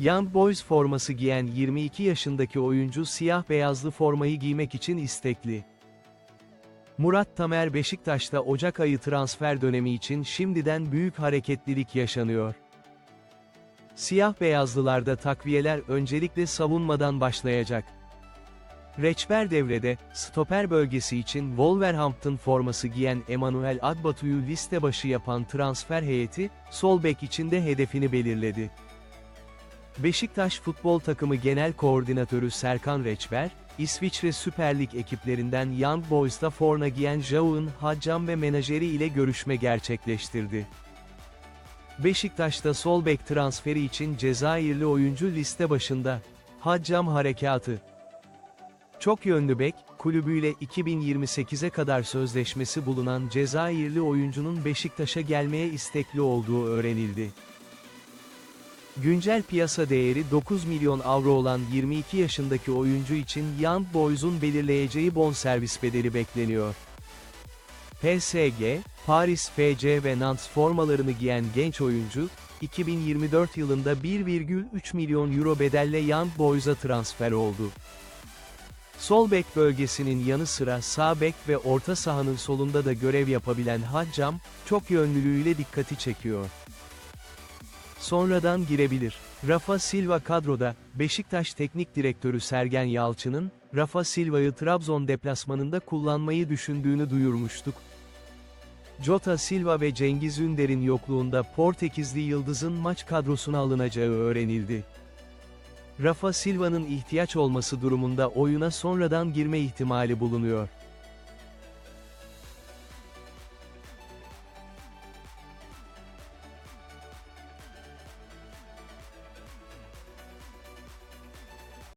Young Boys forması giyen 22 yaşındaki oyuncu siyah beyazlı formayı giymek için istekli. Murat Tamer Beşiktaş'ta Ocak ayı transfer dönemi için şimdiden büyük hareketlilik yaşanıyor. Siyah beyazlılarda takviyeler öncelikle savunmadan başlayacak. Reçber devrede, stoper bölgesi için Wolverhampton forması giyen Emmanuel Agbatu'yu liste başı yapan transfer heyeti, sol bek için de hedefini belirledi. Beşiktaş futbol takımı genel koordinatörü Serkan Reçber, İsviçre Süper Lig ekiplerinden Young Boys'ta forma giyen Jaun Haccam ve menajeri ile görüşme gerçekleştirdi. Beşiktaş'ta sol bek transferi için Cezayirli oyuncu liste başında. Haccam harekatı. Çok yönlü bek, kulübüyle 2028'e kadar sözleşmesi bulunan Cezayirli oyuncunun Beşiktaş'a gelmeye istekli olduğu öğrenildi. Güncel piyasa değeri 9 milyon avro olan 22 yaşındaki oyuncu için Young Boys'un belirleyeceği bonservis bedeli bekleniyor. PSG, Paris FC ve Nantes formalarını giyen genç oyuncu, 2024 yılında 1,3 milyon euro bedelle Young Boys'a transfer oldu. Sol bek bölgesinin yanı sıra sağ bek ve orta sahanın solunda da görev yapabilen Haccam, çok yönlülüğüyle dikkati çekiyor. Sonradan girebilir. Rafa Silva kadroda, Beşiktaş Teknik Direktörü Sergen Yalçın'ın, Rafa Silva'yı Trabzon deplasmanında kullanmayı düşündüğünü duyurmuştuk. Jota Silva ve Cengiz Ünder'in yokluğunda Portekizli Yıldız'ın maç kadrosuna alınacağı öğrenildi. Rafa Silva'nın ihtiyaç olması durumunda oyuna sonradan girme ihtimali bulunuyor.